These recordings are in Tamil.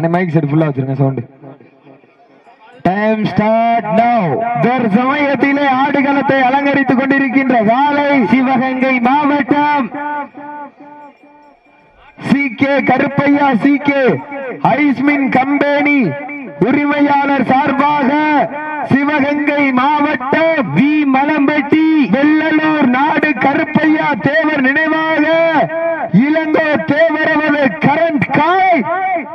அந்த மைக் செட் ஃபுல்லா வச்சிருங்க சவுண்ட் டைம் ஸ்டார்ட் நவ் சமயத்திலே ஆடுகளத்தை அலங்கரித்துக் கொண்டிருக்கின்ற வாழை சிவகங்கை மாவட்டம். C K Karuppaiya C K ஐஸ்மின் company உரிமையாளர் சார்பாக சிவகங்கை மாவட்டம் வி. மலம்பட்டி வெள்ளலூர் நாடு கருப்பையா தேவர் நினைவாக இளங்கோ தேவர்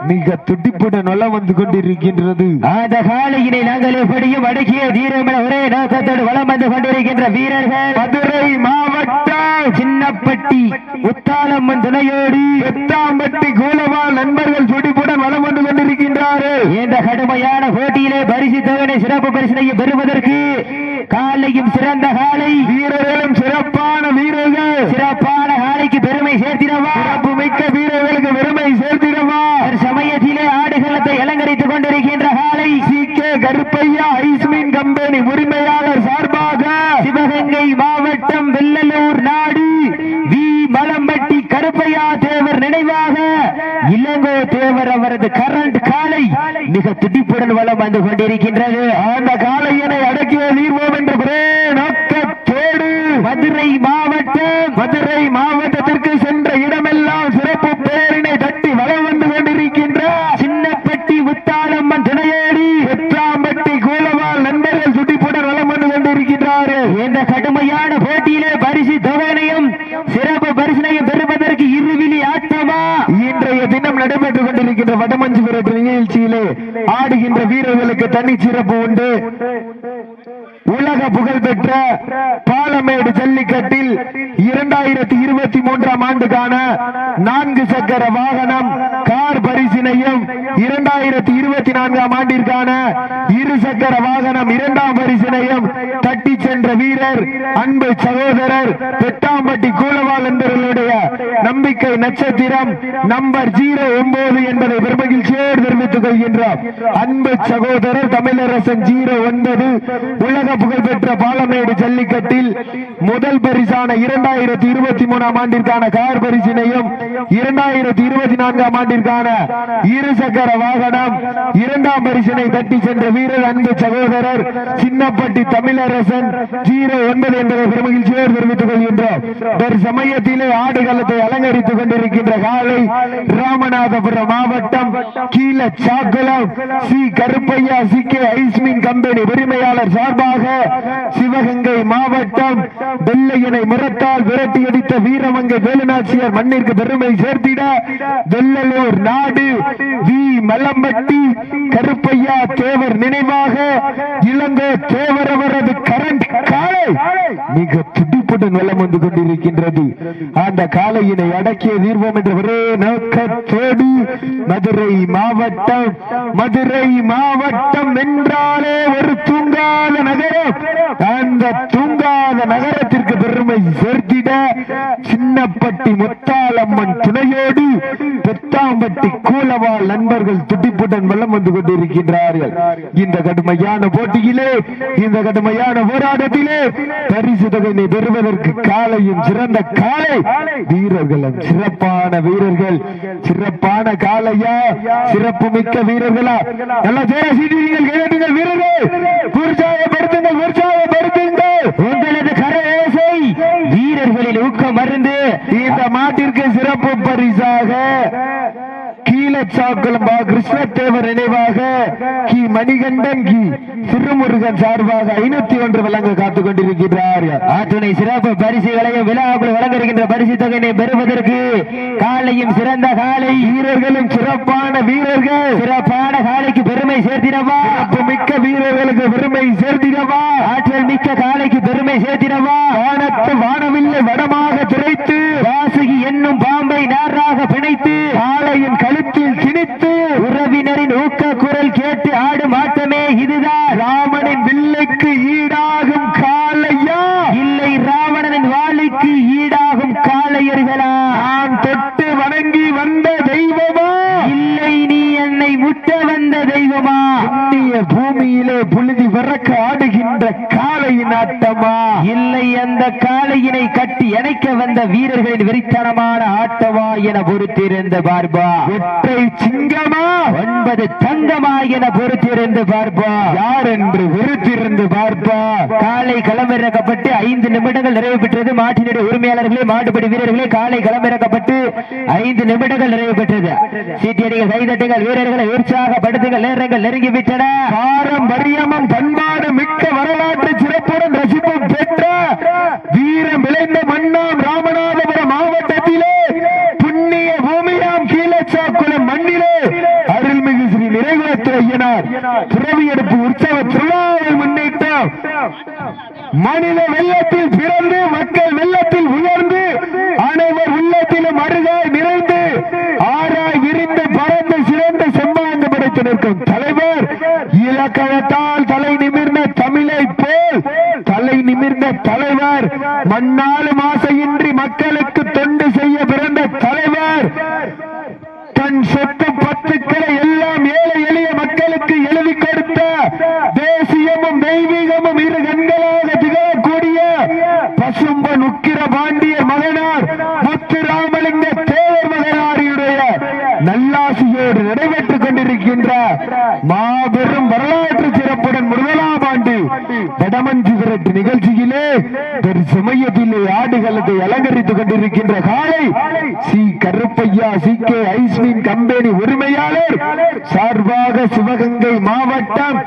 மிக துடிப்புடன் வளம் வந்து கொண்டிருக்கின்றது. அந்த காலையினை நாங்கள் எப்படியும் அடக்கிய தீரமென ஒரே நோக்கத்தோடு வளம் வந்து கொண்டிருக்கின்ற வீரர்கள். மதுரை மாவட்டம். சின்னப்பட்டி உத்தாலம்மன் துணையோடு. எத்தாம்பட்டி கூலவால் நண்பர்கள் துடிப்புடன் வளம் வந்து கொண்டிருக்கின்றார்கள். இந்த கடுமையான போட்டியிலே பரிசு தொகை சிறப்பு பரிசனையும் பெறுவதற்கு காலையும் சிறந்த காலை. வீரர்களும் சிறப்பான வீரர்கள். சிறப்பான காலைக்கு பெருமை சேர்த்திடவா? சிறப்பு மிக்க வீரர்களுக்கு பெருமை சேர்த்திடவா சமயத்திலே ஆடுகளத்தை அலங்கரித்துக் கொண்டிருக்கின்ற காலை சி கே கருப்பையா ஐஸ்மின் கம்பெனி உரிமையாளர் சார்பாக சிவகங்கை மாவட்டம் வெள்ளலூர் நாடு வி மலம்பட்டி கருப்பையா தேவர் நினைவாக இளங்கோ தேவர் அவரது கரண்ட் காலை மிக துடிப்புடன் வளம் வந்து கொண்டிருக்கின்றது. அந்த காலை என தீர்வோம் என்ற ஒரே நோக்கத்தோடு மதுரை மாவட்டம் மதுரை மாவட்டத்திற்கு சென்ற இடமெல்லாம் சிறப்பு பேரினை தட்டி வளம் வந்து கொண்டிருக்கின்ற சின்னப்பட்டி முத்தாலம்மன் துணையோடு எட்டாம்பட்டி கூலவால் நண்பர்கள் துடிப்புடன் வளம் வந்து கொண்டிருக்கின்றார்கள் இந்த கடுமையான போட்டியிலே பரிசு தொகையினையும் சிறப்பு பரிசனையும் பெறுவதற்கு இருவிழி ஆட்டமா தினம் நடைபெற்றுக் கொண்டிருக்கின்ற வடமஞ்சு விரட்டு நிகழ்ச்சியிலே ஆடுகின்ற வீரர்களுக்கு தனி சிறப்பு உண்டு. உலக புகழ்பெற்ற பாலமேடு ஜல்லிக்கட்டில் இரண்டாயிரத்தி இருபத்தி மூன்றாம் ஆண்டுக்கான நான்கு சக்கர வாகனம் கார் பரிசினையும் இரண்டாயிரத்தி இருபத்தி நான்காம் ஆண்டிற்கான இரு சக்கர வாகனம் இரண்டாம் பரிசினையும் தட்டி சென்ற வீரர் அன்பு சகோதரர் பெட்டாம்பட்டி கூலவால் என்பவர்களுடைய நம்பிக்கை நட்சத்திரம் நம்பர் ஜீரோ ஒன்பது என்பதை பெருமகிழ்ச்சியோடு தெரிவித்துக் கொள்கின்றோம். அன்பு சகோதரர் தமிழரசன் ஜீரோ ஒன்பது உலக புகழ்பெற்ற பாலமேடு ஜல்லிக்கட்டில் முதல் பரிசான இரண்டாயிரத்தி இருபத்தி மூணாம் ஆண்டிற்கான கார் பரிசினையும் இரண்டாயிரத்தி இருபத்தி நான்காம் ஆண்டிற்கான இருசக்கர வாகனம் இரண்டாம் பரிசினை தட்டி சென்ற வீரர் அன்பு சகோதரர் சின்னப்பட்டி தமிழரசன் ஜீரோ ஒன்பது என்பதை பெருமகிழ்ச்சியோடு தெரிவித்துக் கொள்கின்றோம். சமயத்திலே ஆடுகளத்தை அலங்கரித்துக் கொண்டிருக்கின்ற காலை ராமநாதபுரம் மாவட்டம் Keezha Sakkulam C. Karuppaiya C. K. ஐஸ்மின் company உரிமையாளர் சார்பாக சிவகங்கை மாவட்டம் வெள்ளையனை முரத்தால் விரட்டி அடித்த வீரமங்கை வேலுநாச்சியார் மண்ணிற்கு பெருமை சேர்த்திட வெள்ளலூர் நாடு வி. மலம்பட்டி கருப்பையா தேவர் நினைவாக இளங்கோ தேவர் அவரது கரண்ட் காலை மிக துடிப்புடன் வலம் வந்து கொண்டிருக்கின்றது. அந்த காலையினை அடக்கிய தீர்வோம் என்ற ஒரே நோக்கத்தோடு மதுரை மாவட்டம் மதுரை மாவட்டம் என்றாலே ஒரு தூங்காத நகரம். அந்த தூங்காத நகரத்திற்கு பெருமை சேர்த்திட சின்னப்பட்டி முத்தாலம்மன் துணையோடு பெத்தாம்பட்டி கூலவாள் நண்பர்கள் துடிப்புடன் வெள்ளம் வந்து கொண்டிருக்கின்றார்கள். இந்த கடுமையான போட்டியிலே இந்த கடுமையான போராட்டத்திலே பரிசு தொகையினை பெறுவதற்கு காலையும் சிறந்த காலை. வீரர்களும் சிறப்பான வீரர்கள். சிறப்பான காலையா? சிறப்பு மிக்க வீரர்களா? நல்ல ஜெய சீட்டிகள் கேட்டுங்கள் வீரர்கள். உற்சாகப்படுத்துங்கள் உற்சாகப்படுத்துங்கள். வீரர்களில் ஊக்கம் மருந்து இந்த மாட்டிற்கு சிறப்பு பரிசாக கீழச்சாக்குளம் பா கிருஷ்ணதேவர் நினைவாக கி. மணிகண்டன் கி. திருமுருகன் சார்பாக ஐநூத்தி ஒன்று வழங்க காத்துக் கொண்டிருக்கிறார் ஆத்துணை சிறப்பு பரிசுகளையும் விழாக்குள் வழங்கிருக்கின்ற பரிசு தொகையினை பெறுவதற்கு காலையும் சிறந்த காலை. வீரர்களும் சிறப்பான வீரர்கள். சிறப்பான காலைக்கு பெருமை சேர்த்தினவா மிக்க வீரர்களுக்கு பெருமை சேர்த்தினவா ஆற்றல் மிக்க காலைக்கு பெருமை சேர்த்தினவா வானத்து வானவில்லை வடமாக திரை முட்ட இல்லை அந்த காளையினை கட்டி இணைக்க வந்த வீரர்களின் வெறித்தனமான ஆட்டமா என பொறுத்திருந்து பார்ப்பா. ஒற்றை சிங்கமா? ஒன்பது தங்கமா என பொறுத்திருந்து பார்ப்பா. யார் என்று வெறுத்திருந்து பார்ப்பா. காலை களமிறக்கப்பட்டு ஐந்து நிமிடங்கள் நிறைவு பெற்றது. மாட்டினுடைய உரிமையாளர்களே மாட்டுப்படி வீரர்களே காலை களமிறக்கப்பட்டு ஐந்து நிமிடங்கள் நிறைவு பெற்றது. சீட்டியடிகள் கைதட்டுங்கள் வீரர்களை உற்சாகப்படுத்துங்கள் நேரங்கள் நெருங்கி விட்டன பாரம்பரியமும் பண்பாடு மிக்க வரலாற்று சிறப்புடன் ரசிப்பும். பெற்ற வீரம் விளைந்த மண்ணாம் ராமநாதபுரம் மாவட்டத்திலே புண்ணிய பூமியாம் கீழச்சாக்குளம் மண்ணிலே அருள்மிகு ஸ்ரீ நிறைவேற்ற ஐயனார் துறவி எடுப்பு உற்சவ திருவிழாவை முன்னிட்டு மனித வெள்ளத்தில் பிறந்து மக்கள் வெள்ளத்தில் உயர்ந்து அனைவர் உள்ளத்திலும் அருகாய் நிறைந்து ஆராய் விரிந்து பறந்து சிறந்த செம்மாந்து படைத்து நிற்கும் தலைவர் இலக்கணத்தால் மண்ணாலும் ஆசையின்றி மக்களுக்கு தொண்டு செய்ய பிறந்த தலைவர். தன் சொத்து பத்துக்களை எல்லாம் ஏழை எளிய மக்களுக்கு எழுதி கொடுத்த தேசியமும் தெய்வீகமும் இரு கண்களாக திகழக்கூடிய பசும்பன் உக்கிர பாண்டிய மகனார் முத்துராமலிங்க தேவர் மகனாரியுடைய நல்லாசியோடு நிறைவேற்றுக் கொண்டிருக்கின்ற மாபெரும் வரலாற்று சிறப்புடன் முதலாம் ஆண்டு வடமஞ்சு விரட்டு நிகழ்ச்சி இமயத்திலே சமயத்திலே ஆடுகளத்தை அலங்கரித்துக் கொண்டிருக்கின்ற காலை சி கருப்பையா சி கே ஐஸ்மின் கம்பெனி உரிமையாளர். சார்பாக சிவகங்கை மாவட்டம்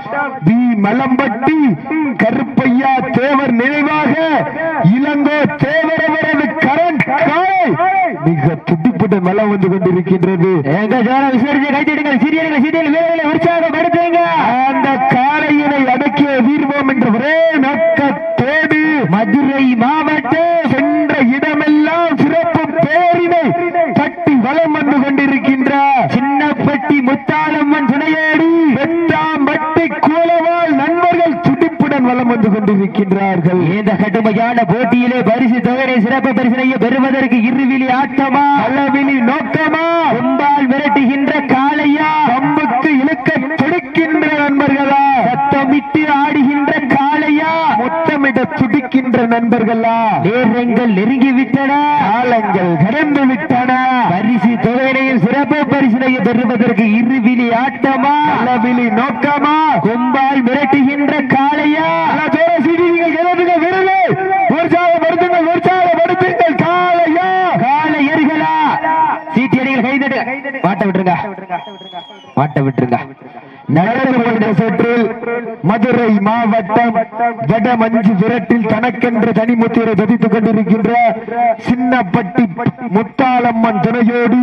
வி. மலம்பட்டி கருப்பையா தேவர் நினைவாக இளங்கோ தேவர் அவரது கரண் காலை மிக துடிப்புடன் மலம் வந்து கொண்டிருக்கின்றது. எங்க ஜோர விசாரிச்சு கைத்திடுங்கள். சீரியர்கள் சீரியர்கள் வீரர்களை உற்சாகப்படுத்துங்க அந்த காளையினை அடக்கிய வீர்வோம் என்ற ஒரே நோக்கத்தோடு மதுரை மாவட்டம் சென்ற இடமெல்லாம் சிறப்பு பேரினை தட்டி வலம் வந்து கொண்டிருக்கின்ற சின்னப்பட்டி முத்தாலம்மன் துணையோடு வெட்டாம்பட்டி கூலவாள் நண்பர்கள் துடிப்புடன் வலம் வந்து கொண்டிருக்கின்றார்கள். இந்த கடுமையான போட்டியிலே பரிசு தொகையை சிறப்பு பரிசனையை பெறுவதற்கு இருவிழி ஆட்டமா? அளவிலி நோக்கமா? கொம்பால் மிரட்டுகின்ற காளையா கம்புக்கு இழுக்க துடிக்கின்ற நண்பர்களா சத்தமிட்டு ஆடுகின்ற காளையா முத்தமிட துடிக்கின்ற நண்பர்களா? நேரங்கள் நெருங்கி விட்டன காலங்கள் கடந்து விட்டன பரிசு தொகையினையும் சிறப்பு பரிசனையை பெறுவதற்கு இருவிழி ஆட்டமா? அளவிலி நோக்கமா? கொம்பால் மிரட்டுகின்ற காளையா? மாட்ட விட்டுருங்க. மாட்ட விட்டுருங்க. நடந்து சற்றில் மதுரை மாவட்டம் வடமஞ்சு விரட்டில் தனக்கென்று தனிமுத்திரை பதித்துக் கொண்டிருக்கின்ற சின்னப்பட்டி முத்தாளம்மன் துணையோடு